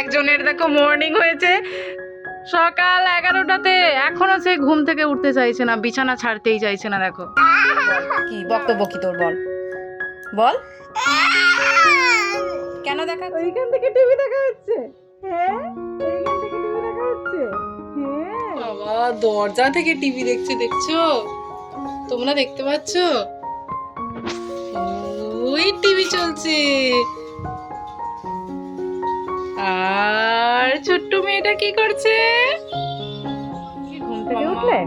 একজনের দেখো মর্নিং হয়েছে। সকাল এগারোটাতে এখনও সে ঘুম থেকে উঠতে চাইছে না বিছানা ছাড়তেই চাইছে না দেখো। কি বক্তব্য কি তোর বল। বল। কেন দেখা ওইখান থেকে টিভি দেখা হচ্ছে। হ্যাঁ এইখান থেকে টিভি দেখা হচ্ছে। হ্যাঁ। বাবা দরজা থেকে টিভি দেখছে দেখছ? তোমরা দেখতে পাচ্ছ? ওই টিভি চলছে। আর ছোট্ট মেয়েটা কি করছে? কি ঘুম থেকে উঠলে?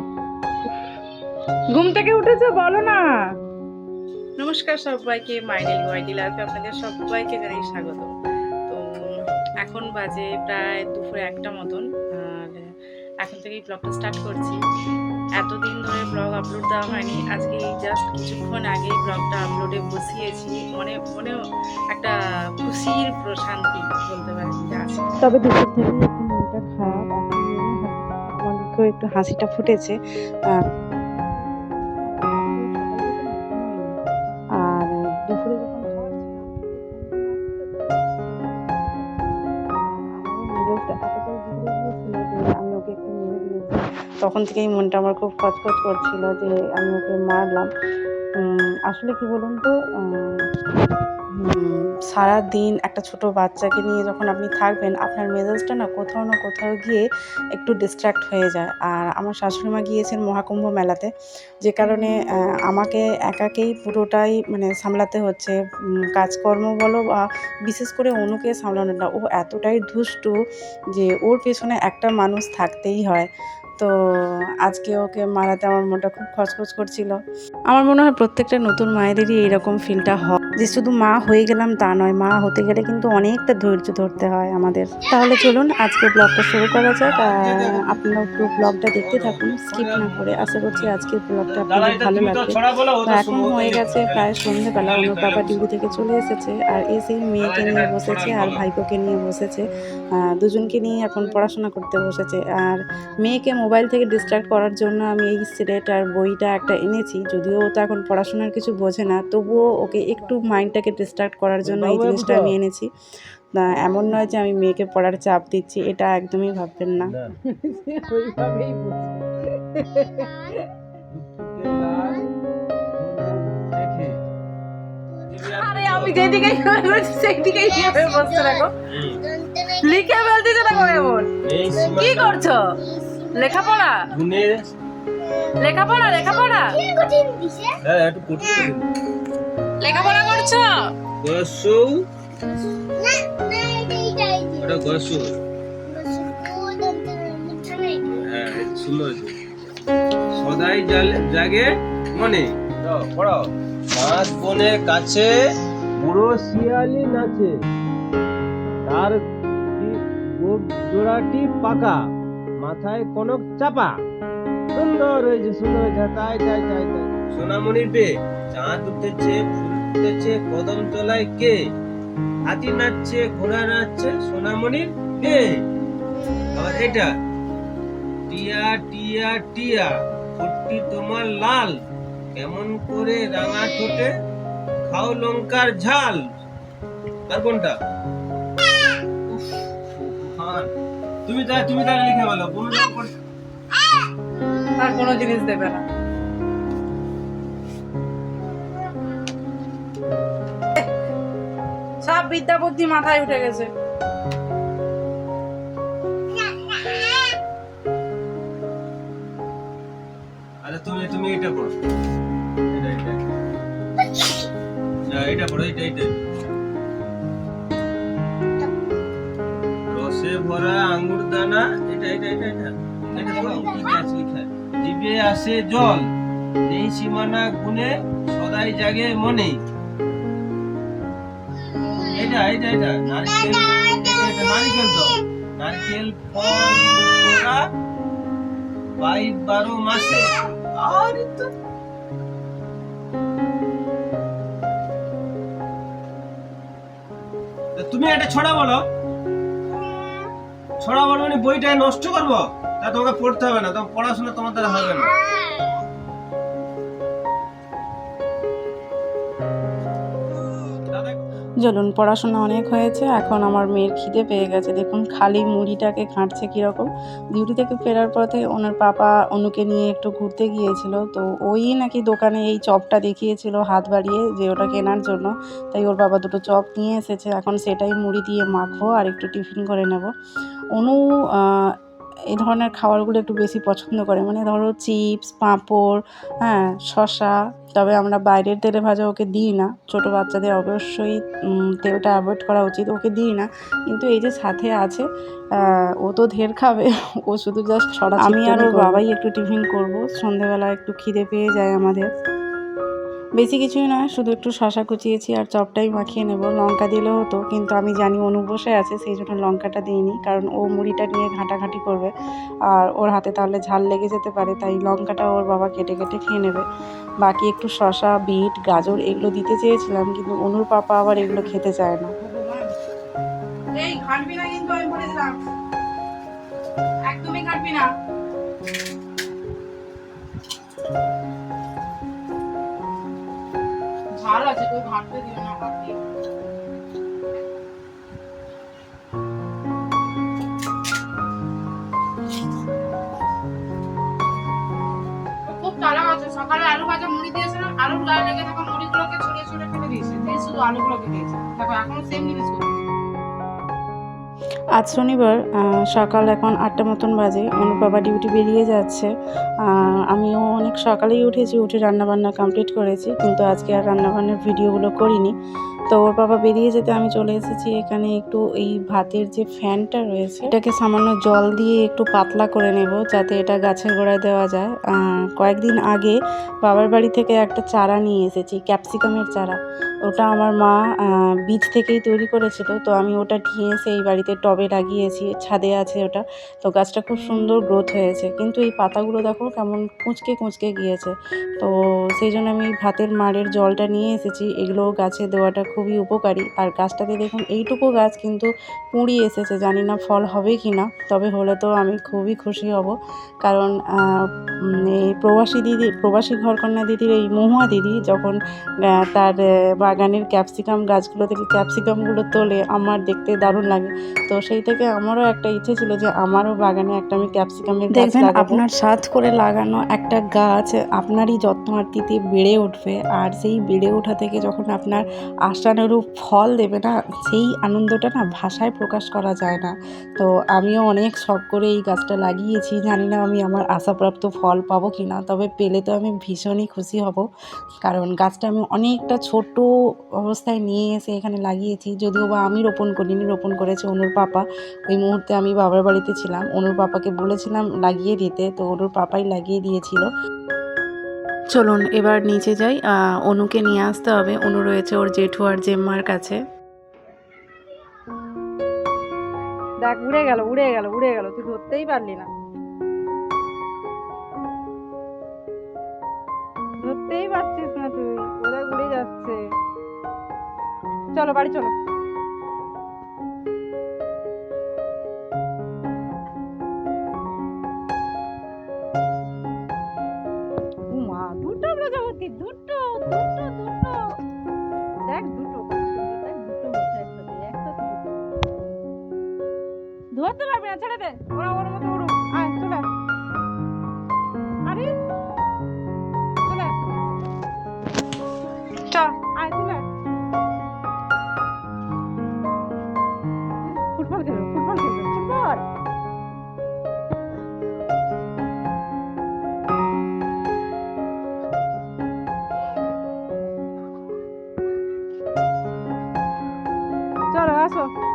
ঘুম থেকে উঠেছো বলো না। নমস্কার সবাইকে মাইডেল ওয়াইডি লাইফে আপনাদের সবাইকে জানাই স্বাগত। তো এখন বাজে প্রায় দুপুরে একটা মতন আর এখন থেকেই ব্লগটা স্টার্ট করছি। এতদিন ধরে ব্লগ আপলোড দেওয়া হয়নি। আজকে এই জাস্ট কিছুক্ষণ আগে ব্লগটা আপলোডে বসিয়েছি। মনে, মনেও একটা খুশির প্রশান্তি বলতে পারি তবে দুপুর থেকে মনটা খারাপ আমার মুখেও একটু হাসিটা ফুটেছে। তখন থেকেই মনটা আমার খুব খচখচ করছিল যে আমি ওকে মারলাম। আসলে কি বলুন তো সারা দিন একটা ছোট বাচ্চাকে নিয়ে যখন আপনি থাকবেন, আপনার মেজাজটা না কোথাও না কোথাও গিয়ে একটু ডিস্ট্র্যাক্ট হয়ে যায়। আর আমার শাশুড়িমা গিয়েছেন মহাকুম্ভ মেলাতে, যে কারণে আমাকে একাকেই পুরোটাই মানে সামলাতে হচ্ছে। কাজকর্ম বলো বা বিশেষ করে অনুকে সামলানোটা, ও এতটাই দুষ্টু যে ওর পেছনে একটা মানুষ থাকতেই হয়। তো আজকে ওকে মারাতে আমার মনটা খুব খচখচ করছিল। আমার মনে হয় প্রত্যেকটা নতুন মায়েদেরই এইরকম ফিলটা হয়। যে শুধু মা হয়ে গেলাম তা নয় মা হতে গেলে কিন্তু অনেকটা ধৈর্য ধরতে হয় আমাদের। তাহলে চলুন আজকে ব্লগটা শুরু করা যাক। আপনারা পুরো ব্লগটা দেখতে থাকুন স্কিপ না করে। আশা করছি আজকের ব্লগটা আপনাদের ভালো লাগবে। তো এখন হয়ে গেছে। প্রায় সন্ধ্যেবেলা। অনুর বাবা ডিউটি থেকে চলে এসেছে। আর এসেই মেয়েকে নিয়ে বসেছে আর ভাইপোকে নিয়ে বসেছে। দুজনকে নিয়ে এখন পড়াশোনা করতে বসেছে। আর মেয়েকে মোবাইল থেকে ডিস্ট্রাক্ট করার জন্য আমি এই সিলেট আর বইটা একটা এনেছি। যদিও ও তো এখন পড়াশোনার কিছু বোঝে না তবুও ওকে একটু মাইন্ডটাকে ডিস্ট্রাক্ট করার জন্য এই জিনিসটা আমি এনেছি। না এমন নয় যে আমি মেয়েকে পড়ার চাপ দিচ্ছি এটা একদমই ভাববেন না। আরে আমি বলছি সেদিকেই বসতে রাখো লিখে ফেলতেছে না গো এমন। কি করছ? লেখাপড়া? লেখাপড়া লেখাপড়া? লেখাপড়া করছ? গসৌ ওটা গসৌ হ্যাঁ সুন্দর সদাই জাগে মনে। পড়াও। পাঁচ বনের কাছে বুড়ো শিয়ালি নাচে। তার গোপ জোড়াটি পাকা, মাথায় কনক চাপা। সুন্দর হয়েছে সুন্দর হয়েছে, তাই তাই তাই তাই। সোনামণির বে চাঁদ উঠেছে, ফুল উঠেছে কদম তলায় কে? হাতি নাচছে, ঘোড়া নাচছে, সোনামণির বে আবার এটা, টিয়া টিয়া টিয়া ঠোঁটটি তোমার লাল। কেমন করে রাঙা ঠোঁটে, খাও লঙ্কার ঝাল। আর কোনটা। তুমি তাহলে তুমি তাহলে লিখে বলো পর- আর কোনো জিনিস দেবে না। সব বিদ্যা বুদ্ধি মাথায় উঠে গেছে। আরে তুমি তুমি এটা পড়ো। এটা এটা। এটা পড়ো এটা এটা। ভরা আঙ্গুর দানা এটা এটা এটা এটা। এটা আছে জিভে আসে জল নেই সীমানা সদাই জাগে মনে। এটা এটা এটা নারকেল এটা এটা নারকেল তো নারকেল ফল তোরা বাই বারো মাসে। আরে তো। তুমি একটা ছড়া বলো। ছড়া মানে বইটা নষ্ট করব? তা তোমাকে পড়তে হবে না তোমার পড়াশোনা তোমার দ্বারা হবে না। চলুন, পড়াশোনা অনেক হয়েছে, এখন আমার মেয়ের খিদে পেয়ে গেছে। দেখুন, খালি মুড়িটাকে ঘাঁটছে কীরকম। ডিউটি থেকে ফেরার পথে ওনার পাপা অনুকে নিয়ে একটু ঘুরতে গিয়েছিল। তো ওই নাকি দোকানে এই চপটা দেখিয়েছিল হাত বাড়িয়ে যে ওটা কেনার জন্য। তাই ওর বাবা দুটো চপ নিয়ে এসেছে। এখন সেটাই মুড়ি দিয়ে মাখবো আর একটু টিফিন করে নেব। অনু এই ধরনের খাবারগুলো একটু বেশি পছন্দ করে। মানে ধরো চিপস পাঁপড় হ্যাঁ শশা তবে আমরা বাইরের তেলে ভাজা ওকে দিই না। ছোটো বাচ্চাদের অবশ্যই তেলটা অ্যাভয়েড করা উচিত। ওকে দিই না। কিন্তু এই যে সাথে আছে ও তো ধের খাবে। ও শুধু জাস্ট ছড়া আমি আর ওর বাবাই একটু টিফিন করব। সন্ধেবেলা একটু খিদে পেয়ে যায় আমাদের। বেশি কিছুই নয় শুধু একটু শশা কুচিয়েছি আর চপটাই মাখিয়ে নেব। লঙ্কা দিলেও হতো, কিন্তু আমি জানি অনু বসে আছে, সেই জন্য লঙ্কাটা দিইনি, কারণ ও মুড়িটা নিয়ে ঘাঁটাঘাঁটি করবে। আর ওর হাতে তাহলে ঝাল লেগে যেতে পারে, তাই লঙ্কাটা ওর বাবা কেটে কেটে খেয়ে নেবে। বাকি একটু শশা, বিট, গাজর এগুলো দিতে চেয়েছিলাম, কিন্তু অনুর পাপা আবার এগুলো খেতে চায় না। এই না কিন্তু, আমি একদমই না। আলু ভাজা মুড়ি দিয়েছিলাম, আলুর গায়ে লেগে থাকা মুড়িগুলোকে ছড়িয়ে ছড়িয়ে ফেলে দিয়েছে। দিয়ে শুধু আলুগুলোকে দিয়েছে। দেখো, এখনও সেম জিনিস করছে আজ শনিবার সকাল এখন আটটা মতন বাজে অনুর বাবা ডিউটি বেরিয়ে যাচ্ছে। আমিও অনেক সকালেই উঠেছি, উঠে রান্নাবান্না কমপ্লিট করেছি, কিন্তু আজকে আর রান্নাবান্নার ভিডিওগুলো করিনি। তো ওর বাবা বেরিয়ে যেতে আমি চলে এসেছি। এখানে একটু এই ভাতের যে ফ্যানটা রয়েছে, এটাকে সামান্য জল দিয়ে একটু পাতলা করে নেব যাতে এটা গাছের গোড়ায় দেওয়া যায়। কয়েকদিন আগে বাবার বাড়ি থেকে একটা চারা নিয়ে এসেছি, ক্যাপসিকামের চারা। ওটা আমার মা বীজ থেকেই তৈরি করেছিল। তো আমি ওটা নিয়ে এসে এই বাড়িতে টবে লাগিয়েছি, ছাদে আছে ওটা। তো গাছটা খুব সুন্দর গ্রোথ হয়েছে। কিন্তু এই পাতাগুলো দেখো কেমন কুঁচকে কুঁচকে গিয়েছে। তো সেই জন্য আমি ভাতের মাড়ের জলটা নিয়ে এসেছি। এগুলো গাছে দেওয়াটা খুবই উপকারী। আর গাছটাতে দেখুন এইটুকু গাছ কিন্তু কুঁড়ি এসেছে জানি না ফল হবে কি না তবে হলে তো আমি খুবই খুশি হব। কারণ এই প্রবাসী দিদি প্রবাসী ঘরকন্যা দিদির এই মহুয়া দিদি যখন তার বাগানের ক্যাপসিকাম গাছগুলো থেকে ক্যাপসিকামগুলো তোলে আমার দেখতে দারুণ লাগে। তো সেই থেকে আমারও একটা ইচ্ছে ছিল যে আমারও বাগানে একটা আমি ক্যাপসিকামের গাছ লাগাবো। আপনার সাথ করে লাগানো একটা গাছ আপনারই যত্ন আত্মিতে বেড়ে উঠবে। আর সেই বেড়ে ওঠা থেকে যখন আপনার আশানুরূপ ফল দেবে না সেই আনন্দটা না ভাষায় প্রকাশ করা যায় না। তো আমিও অনেক শখ করে এই গাছটা লাগিয়েছি, জানি না আমি আমার আশাপ্রাপ্ত ফল পাবো কি না তবে পেলে তো আমি ভীষণই খুশি হব। কারণ গাছটা আমি অনেকটা ছোট অবস্থায় নিয়ে এসে এখানে লাগিয়েছি, যদিও বা আমি রোপণ করিনি, রোপণ করেছে অনুর পাপা। ওই মুহূর্তে আমি বাবার বাড়িতে ছিলাম, অনুর পাপাকে বলেছিলাম লাগিয়ে দিতে, তো অনুর পাপাই লাগিয়ে দিয়েছিল। চলুন, এবার নিচে যাই। অনুকে নিয়ে আসতে হবে। অনু রয়েছে ওর জেঠু আর জেম্মার কাছে। দেখ, উড়ে গেল উড়ে গেল উড়ে গেল। তুই ধরতেই পারলি না। ধরতেই পারছিস না তুই। কোথায় উড়ে যাচ্ছে? চলো, বাড়ি চলো। ধরতে পারবি না ছেড়ে দে। ওরা ওর মতো উড়ুক। আয়, চলে। আরে, চলে। আয়। চ, আয়, চলে। ফুটবল খেলবে ফুটবল ফুটবল। চলো, আসো।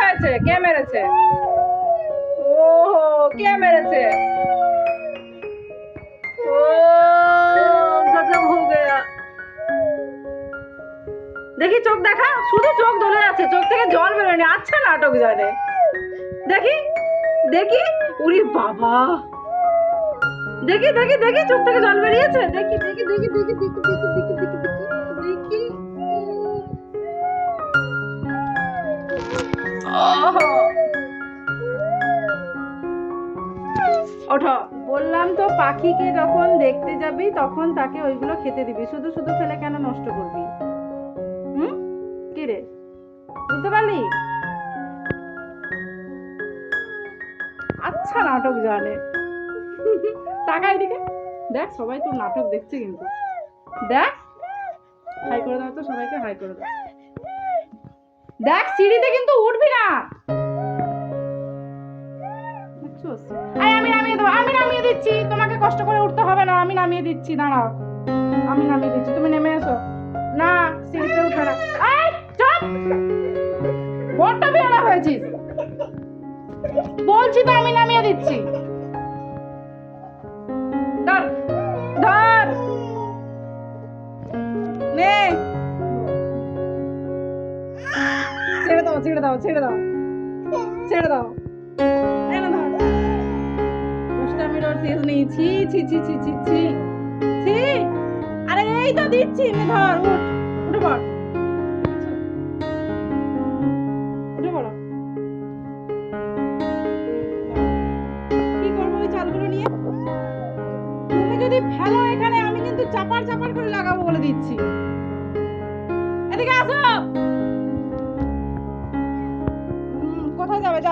হয়েছে? কে মেরেছে? কে মেরেছে? দেখি চোখ দেখা? শুধু চোখ ধরে যাচ্ছে চোখ থেকে জল বেরোয়নি। আচ্ছা নাটক জানে। দেখি দেখি। উরি বাবা। দেখি দেখি দেখি, চোখ থেকে জল বেরিয়েছে। দেখি দেখি দেখি দেখি দেখি দেখি। ওঠো। বললাম তো, পাখিকে যখন দেখতে যাবি, তখন তাকে ওইগুলো খেতে দিবি। শুধু শুধু ফেলে কেন নষ্ট করবি? হুম? কি রে? বুঝতে পারলি? আচ্ছা নাটক জানে। টাকা এদিকে। দেখ, সবাই তো নাটক দেখছে কিন্তু। দেখ, হাই করে দাও তো সবাইকে, হাই করে দাও। দেখ সিঁড়িতে কিন্তু উঠবি না? আয় আমি নামিয়ে দেবো আমি নামিয়ে দিচ্ছি। তোমাকে কষ্ট করে উঠতে হবে না আমি নামিয়ে দিচ্ছি দাঁড়াও। আমি নামিয়ে দিচ্ছি তুমি নেমে এসো। না সিঁড়িতে উঠে না। আয় চুপ! বড্ড বেয়ারা হয়েছিস। বলছি তো আমি নামিয়ে দিচ্ছি। ছেড়ে দাও ছেড়ে দাও। ছেড়ে দাও। ছি ছি ছি ছি ছি ছি। ছি। আরে এই তো দিচ্ছি। নে, ধর, উঠ। উঠে পড়। ওই তুমি যদি ফেলো এখানে, আমি কিন্তু চাপার চাপার করে লাগাবো বলে দিচ্ছি। এদিকে আসো।